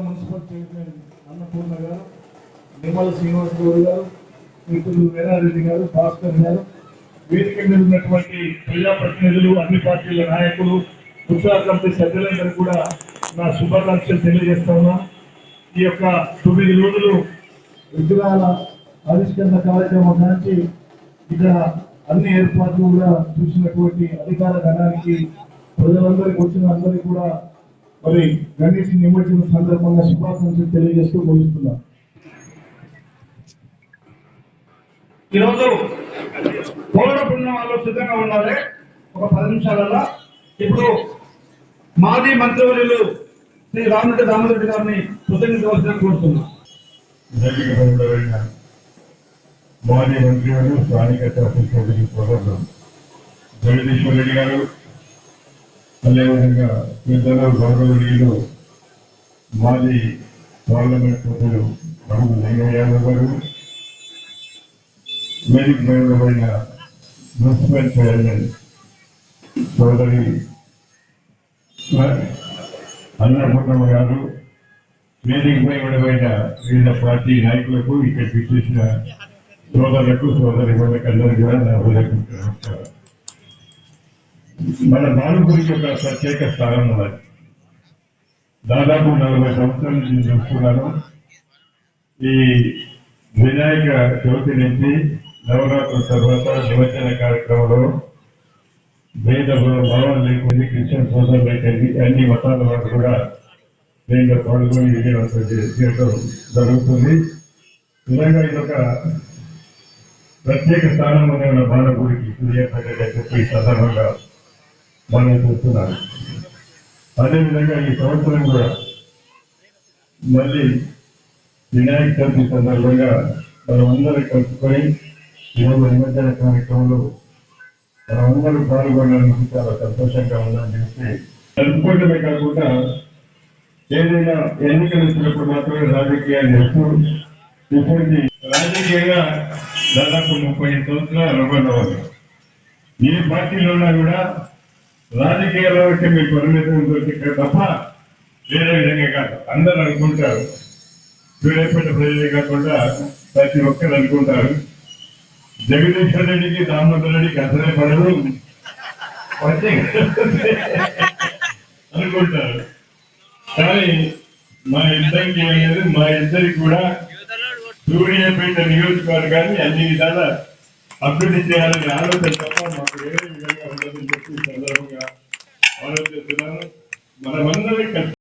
Municipal chairman Annapurna గారు నిమ్మల శ్రీనివాస్ గౌడ్ గారు మిత్రులు వేణారెడ్డి గారు భాస్కర్ గారు వేదిక మీద ఉన్నటువంటి ప్రజాప్రతినిధులు అన్ని పార్టీల నాయకులు ఉత్సాహ కమిటీ సభ్యులందరూ కూడా నా శుభాకాంక్షలు తెలియజేస్తా ఉన్నా. ఈ యొక్క తొమ్మిది రోజులు విగ్రహాల ఆవిష్కరణ కార్యక్రమం నుంచి ఇక్కడ అన్ని ఏర్పాట్లు కూడా చూసినటువంటి అధికార గణానికి ప్రజలందరికీ వచ్చిన అందరికీ కూడా మరి గణేష్ నిమజ్జన సందర్భంగా శుభాకాంక్షలు తెలియజేస్తూ ముగిస్తున్నా. ఈరోజు పౌర పుణ్యమాలో సిద్ధంగా ఉండాలి ఒక పది నిమిషాలలో ఇప్పుడు మాజీ మంత్రివర్యులు శ్రీ రామరెడ్డి రామరెడ్డి గారిని కృతజ్ఞతవలసిన కోరుతున్నా. మాజీ మంత్రి గారు స్థానిక శాసనసభ్యులు సోదరులు జగదీశ్వర్ రెడ్డి గారు అదేవిధంగా పెద్దలు గౌరవనీయులు మాజీ పార్లమెంట్ సభ్యులు రఘు లింగయ్య యాదవ్ గారు వేదిక మేలుబడిన మున్సిపల్ చైర్మన్ సోదరి అన్నపూర్ణమ్మ గారు వేదికపై ఉండబడిన వివిధ పార్టీ నాయకులకు ఇక్కడ విచ్చేసిన సోదరులకు సోదరి అందరికీ కూడా నా హృదయపూర్వక నమస్కారం మన బాలుపూరికి ఒక ప్రత్యేక స్థానం ఉన్నది. దాదాపు నలభై సంవత్సరాల నుంచి చూస్తున్నాను ఈ వినాయక చవితి నుంచి నవరాత్రుల తర్వాత నిమజ్జన కార్యక్రమంలో భేద భావాలు లేకుండా క్రిస్టియన్ సోదరులు అయితే అన్ని మతాల వారు కూడా దీంట్లో పాల్గొని విజయవంతం చేయడం జరుగుతుంది. నిజంగా ఇది ఒక ప్రత్యేక స్థానంలోనే ఉన్న బాలగుడికి సూర్యాపేట చెప్పి ఈ సందర్భంగా మనం చూస్తున్నాను అదేవిధంగా ఈ సంవత్సరం కూడా మళ్ళీ వినాయక చవితి సందర్భంగా మనం కలుసుకొని ఈరోజు నిమజ్జన కార్యక్రమంలో మనమందరూ పాల్గొనడానికి చాలా సంతోషంగా ఉందని చెప్పి జరుపుకోవడమే కాకుండా ఏదైనా ఎన్నికలు వచ్చినప్పుడు మాత్రమే రాజకీయాలు ఎప్పుడు ఇటువంటి రాజకీయంగా దాదాపు ముప్పై సంవత్సరాలు అనుకున్నవాళ్ళు ఏ పార్టీలో ఉన్నా కూడా రాజకీయాల్లో వచ్చి మీ పరిమితం దొరికే తప్ప వేరే విధంగా కాదు. అందరూ అనుకుంటారు. సూర్యాపేట ప్రజలే కాకుండా ప్రతి ఒక్కరు అనుకుంటారు. జగదీశ్వర్ రెడ్డికి దామోదర్ రెడ్డికి అసలే పడదు అనుకుంటారు. కానీ మా ఇద్దరికి అనేది మా ఇద్దరికి కూడా సూర్యాపేట నియోజకవర్గాన్ని అన్ని విధాల అభివృద్ధి చేయాలనే ఆలోచన తప్ప మాకు వేరే విధంగా ఉండదని చెప్పి ఈ